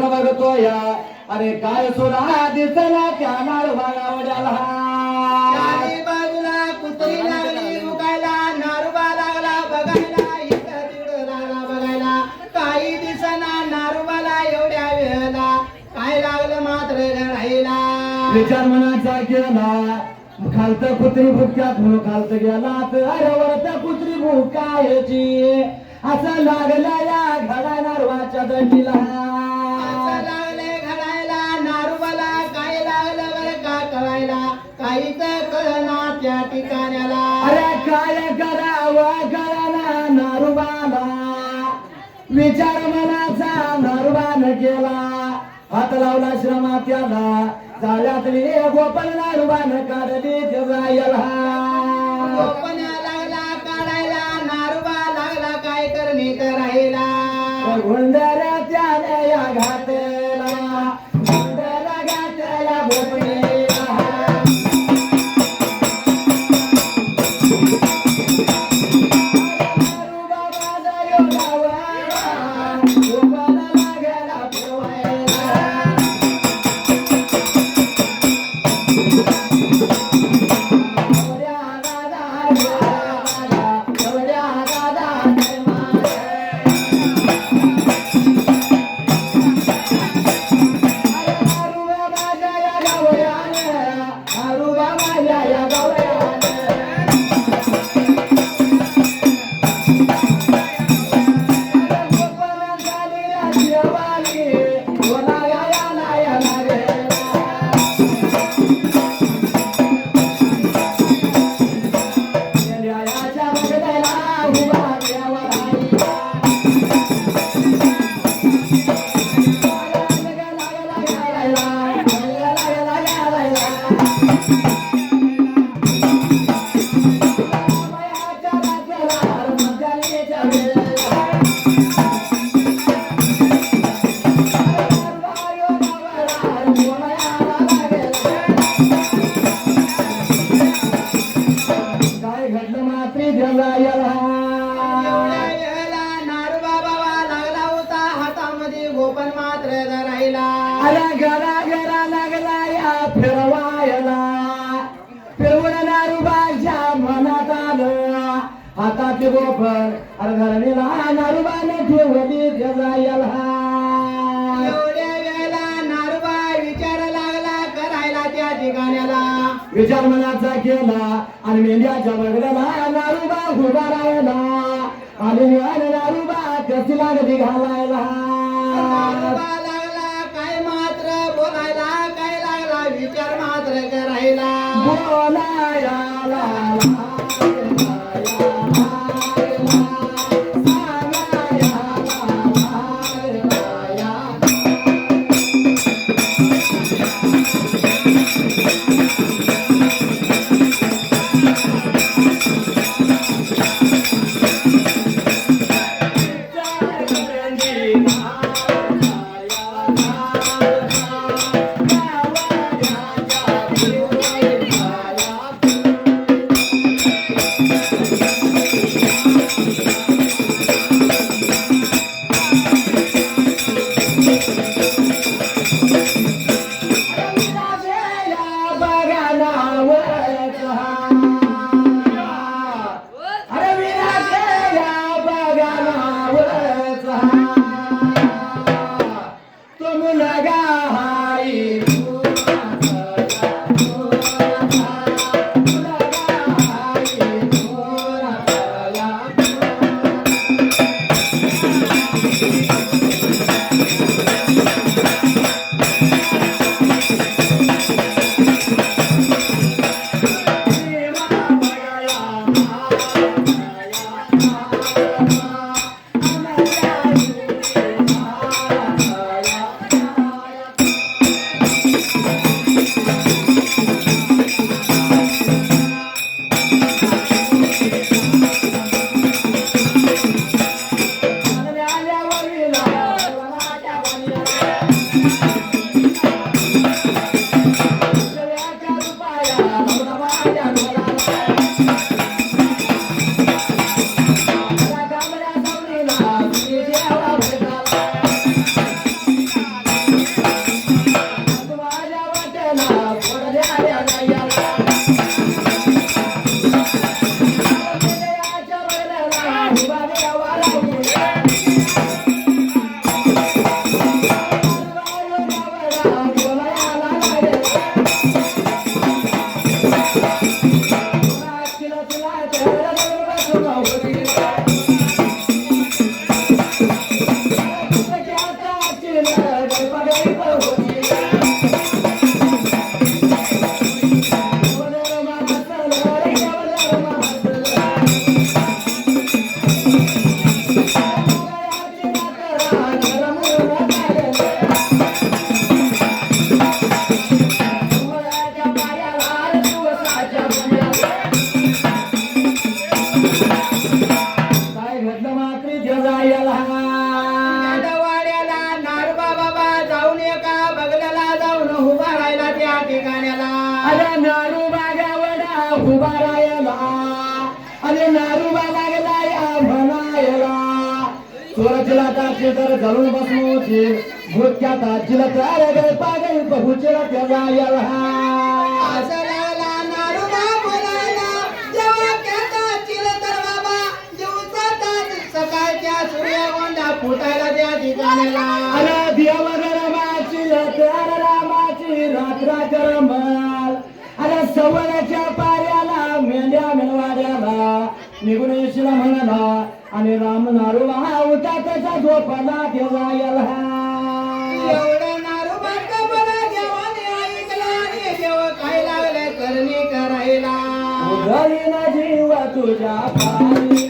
इकडं बघतो या अरे काय सुद्धा दिसला त्या नारबागावड्याला बाजूला कुत्री लागली मुकायला नारुबा लागला बघायला इकडं तिकडं लागला बघायला. काही दिसना नारुबाला एवढ्या वेळेला. काय लागलं मात्र विचार मनाचा केला. खालत कुत्री भुक्यात म्हणून खालत गेला तर अरे वरत्या कुत्री भुकायची असं लागलं या घडा नारवाच्या दंडीला. विचार मनाचा नरवान केला. हात लावला श्रमात्याला. जाळ्यातली गोपल नरवान काढली ते जायला. मनात आलं हाताची गोफर अरे धरणीला नारूबाने ठेवली ते विचार मनाचा केला आणि मेंढ्याच्या बगड्याला नारूबा उभा राहिला. आणि आणि नारूबा कशी लागली घालायला. काय मात्र बोलायला काय लागला विचार मात्र करायला. बोलायला उभा राहिला त्या ठिकाण्याला. अरे नारू बागावडा उभा राहिला. अरे नारू लागला या म्हणायला. चोरचिला ताची तर जळून भूतक्या ताचीला गे पागल बहुचेला जेव्हा तर बाबा दिवसातच सकाळच्या सूर्यगोंडा फुटायला त्या ठिकाण्याला. अरे देव रात्रा करमल अरे सवनाच्या पाऱ्याला मेंढ्या मेळवाड्याला. निघून येशील म्हणाला आणि राम नारू होता त्याचा झोपला तेव्हा याला एवढं नारूबाचं मला देवाने ऐकलं आणि देव काय लागले करणी करायला. उधळीन जीव तुझ्या पायी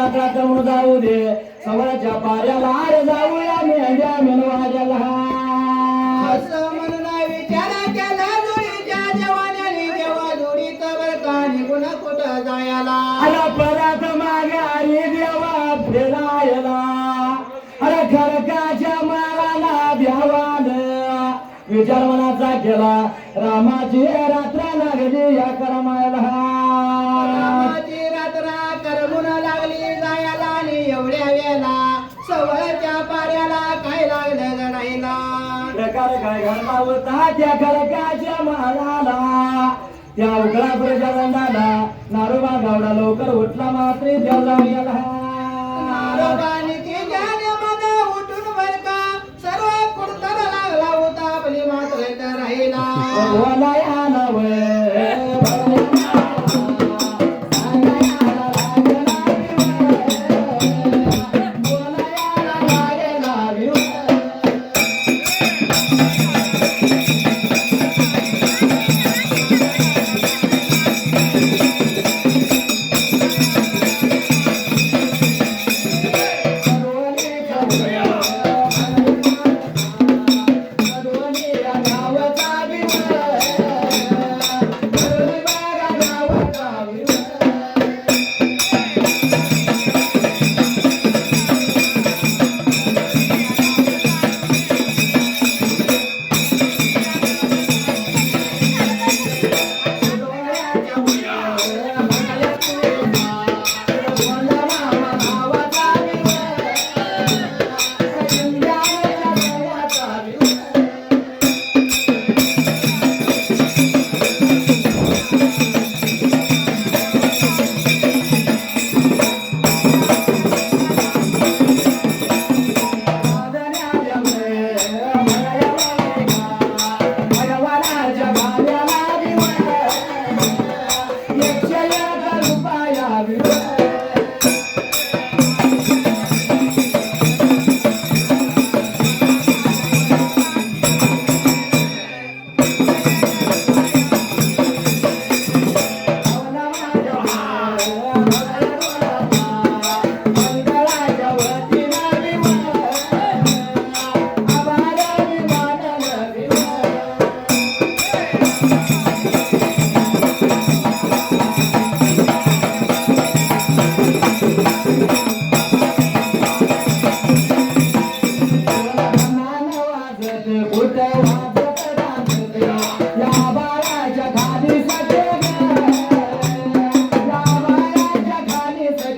रात्र करून जाऊ दे. सवराच्या पाऱ्याला अरे जाऊया मेंढ्या मेनवाड्याला असं म्हणून विचार केला जोडीच्या देवाने देवा जोडीत बर का निघून कुठं जायला? अरे परत माघारी देवा फिरायला. अरे खडकाच्या माळाला द्यावान विचार मनाचा केला. रामाची रात्र लागली या करमायला घडला होता त्या खडकाच्या महालाला त्या उकळा प्रजानंदाला नारोबा गावडा लवकर उठला मात्र देवला गेला उठून सर्व कुडतर लागला होता आपली मात्र करायला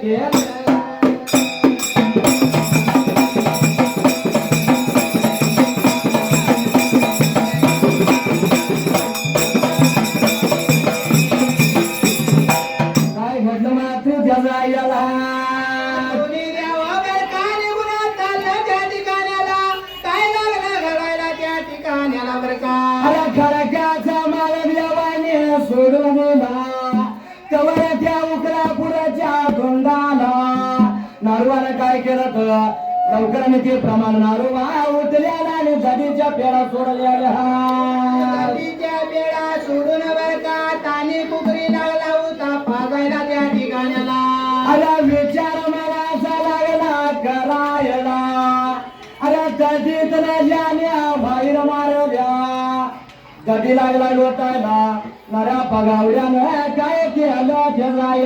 together. पुराच्या तोंडाला नारवानं काय केलं तर लवकराने ते प्रमाण नारोबा उतल्याला आणि जडीच्या पेडा बेडा सोडून बर का? तानी कुकरी लागला होता. पाजायला त्या ठिकाण्याला. अरे विचार मनाचा लागला करायला. अरे कधीच न जाण्या बाहेर मारल्या. कधी लागला लोटायला. नऱ्या पगावड्यानं काय केलं काय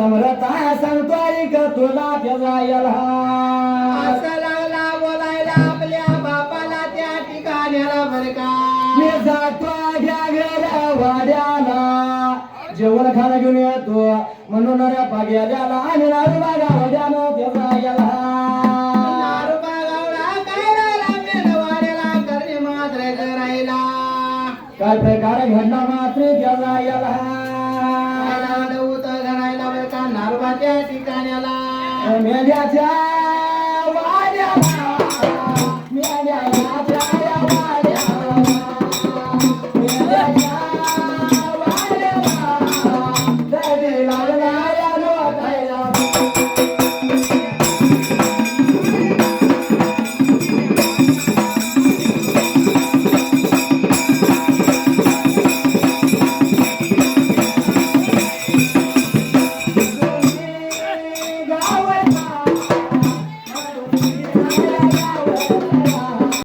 समरता सांगतो ऐक तुला ठेवायला असं लागला बोलायला आपल्या बापाला त्या ठिकाण्याला बर का? मी जातो घ्या वाड्याला. जेवण खाणं घेऊन येतो म्हणून रे पाग्याला आणि नारूबागा वाड्यानं त्याचा गेला नारोबा गावडा काय लागला मेलवाड्याला करणे मात्र करायला काय प्रकार घडला मात्र त्याचा गेला बर का नारोबा